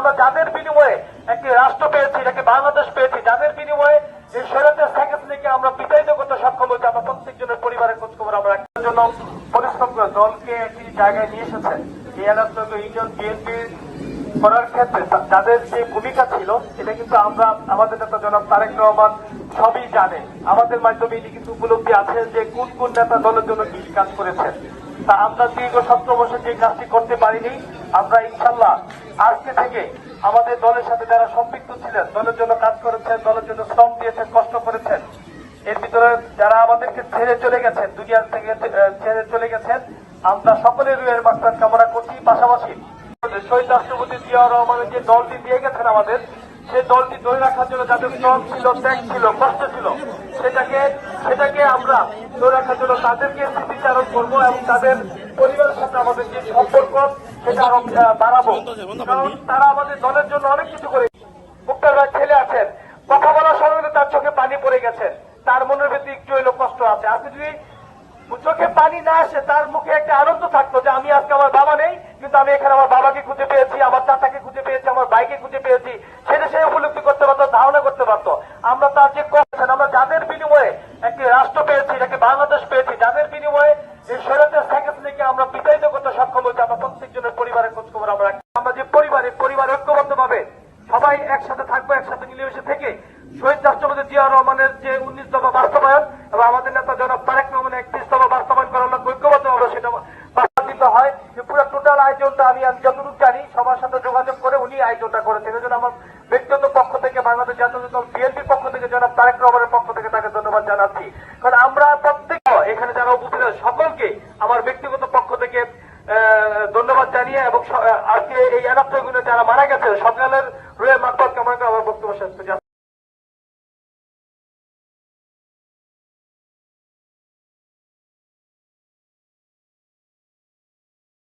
আমরা যাদের বিনিময়ে একটি রাষ্ট্র পেয়েছি এটাকে বাংলাদেশ পেয়েছি, যাদের বিনিময়ে এই শরীয়তের সাইকেল থেকে আমরা বিতাড়িত করতে সক্ষম হয়েছি, আমরা প্রত্যেকজনের পরিবারের খোঁজ খবর আমরা রাখার জন্য পরিশ্রম করে দলকে একটি জায়গায় নিয়ে এসেছেন এই এলাকা ইউনিয়ন বিএনপির করার ক্ষেত্রে তাদের যে ভূমিকা ছিল, এটা কিন্তু আমরা আমাদের নেতা জনাব তারেক রহমান সবই জানে। আমাদের মাধ্যমে এটি কিন্তু উপলব্ধি আছে যে কোন কোন নেতা দলের জন্য কি কাজ করেছেন। তা আমরা দীর্ঘ সতেরো বছর যে কাজটি করতে পারিনি আমরা ইনশাল্লাহ আজকে থেকে আমাদের দলের সাথে যারা সম্পৃক্ত ছিলেন, দলের জন্য কাজ করেছেন, দলের জন্য শ্রম দিয়েছেন, কষ্ট করেছেন, এর ভিতরে যারা আমাদেরকে ছেড়ে চলে গেছেন, দুনিয়ার থেকে ছেড়ে চলে গেছেন, আমরা সকলের রুয়ের মাস্টার কামনা করছি। পাশাপাশি শহীদ রাষ্ট্রপতি জিয়া রহমানের যে দলটি দিয়ে গেছেন আমাদের সেই দলটি ধরে রাখার জন্য যাদের শ্রম ছিল, ত্যাগ ছিল, কষ্ট ছিল, সেটাকে সেটাকে আমরা ধরে রাখার জন্য তাদেরকে স্মৃতিচারণ করব এবং তাদের পরিবারের সাথে আমাদের যে সম্পর্ক সেটা বাড়াবো। একটু একটা উপলব্ধি করতে পারতো, ধারণা করতে পারতো। আমরা তার যে করছেন, আমরা বিনিময়ে একটি রাষ্ট্র পেয়েছি, এটাকে বাংলাদেশ পেয়েছি, যাদের বিনিময়ে এই থেকে আমরা বিতাড়িত করতে সক্ষম হয়েছি, আমরা পরিবারের খোঁজ খবর আমরা রাখি। আমরা যে পরিবারে পরিবার ঐক্যবদ্ধ ভাবে সবাই একসাথে থাকব, একসাথে মিলেমিশে থেকে শহীদ রাষ্ট্রপতি জিয়া রহমানের যে উনিশ দফা বাস্তবায়ন এবং আমাদের নেতা জনাব তারেক রহমানের একত্রিশ দফা বাস্তবায়ন করার লক্ষ্য ঐক্যবদ্ধ হবে সেটা বাস্তবায়িত হয়। যে পুরো টোটাল আয়োজনটা আমি যতটুকু জানি, সবার সাথে যোগাযোগ করে উনি আয়োজনটা করেছেন। এই জন্য আমার ব্যক্তিগত পক্ষ থেকে, বাংলাদেশ জাতীয় দল বিএনপির পক্ষ থেকে, জনাব তারেক রহমানের পক্ষ থেকে তাকে ধন্যবাদ জানাচ্ছি। কারণ আমরা প্রত্যেক এখানে যারা উপস্থিত সকলকে আমার ব্যক্তিগত পক্ষ থেকে আহ, ধন্যবাদ জানিয়ে এবং আজকে এই এলাকাগুলো তারা মারা গেছে সকালের রুয়ের মারফত কামনা আমার বক্তব্য শেষ